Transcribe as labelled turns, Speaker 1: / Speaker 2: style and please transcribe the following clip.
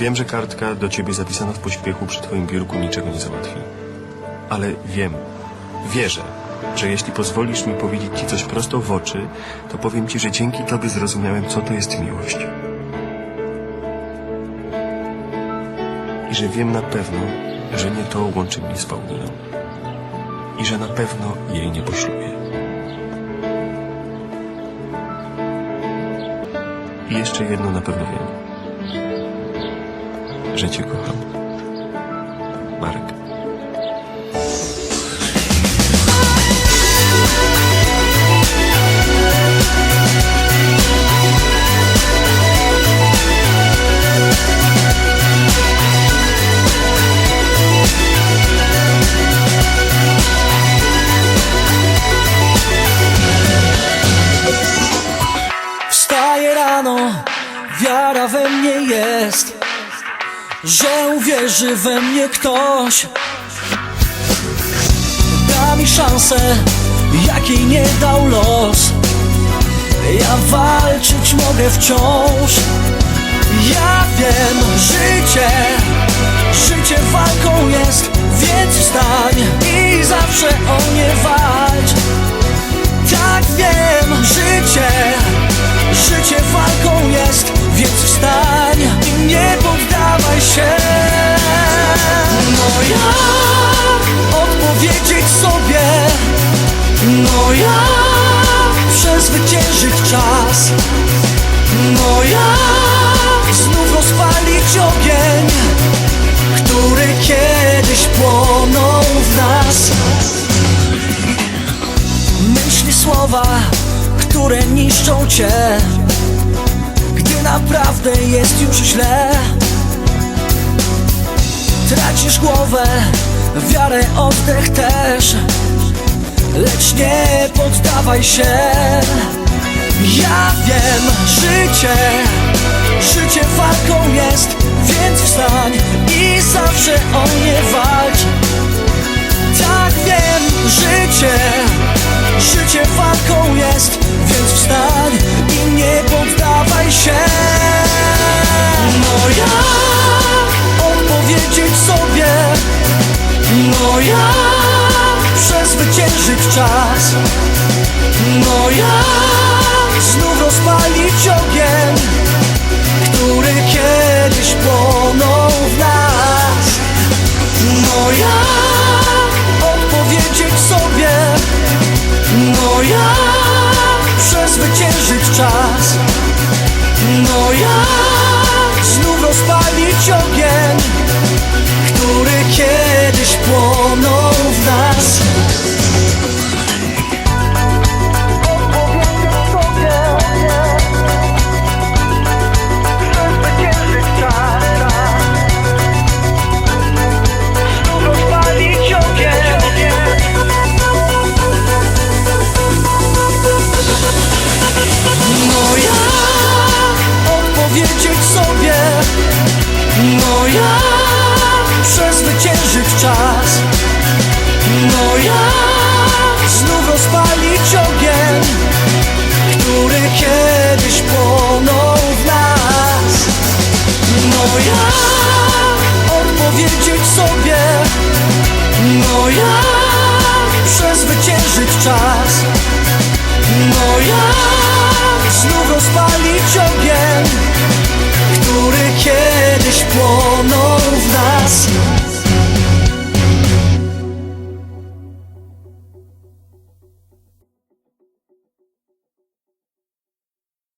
Speaker 1: Wiem, że kartka do ciebie zapisana w pośpiechu przy twoim biurku niczego nie załatwi. Ale wiem, wierzę, że jeśli pozwolisz mi powiedzieć ci coś prosto w oczy, to powiem ci, że dzięki tobie zrozumiałem, co to jest miłość. I że wiem na pewno, że nie to łączy mnie z Pauliną. I że na pewno jej nie poślubię. I jeszcze jedno na pewno wiem. Że cię kocham. Marek.
Speaker 2: Rano, wiara we mnie jest, że uwierzy we mnie ktoś. Da mi szansę, jakiej nie dał los. Ja walczyć mogę wciąż. Ja wiem, życie, życie walką jest, więc wstań odpowiedzieć sobie? No jak przezwyciężyć czas? No jak znów rozpalić ogień, który kiedyś płonął w nas? Myśli słowa, które niszczą cię Gdy naprawdę jest już źle Tracisz głowę, wiarę, oddech też. Lecz nie poddawaj się. Ja wiem, życie, życie walką jest Więc wstań i zawsze o nie walcz czas? No jak znów rozpalić ogień,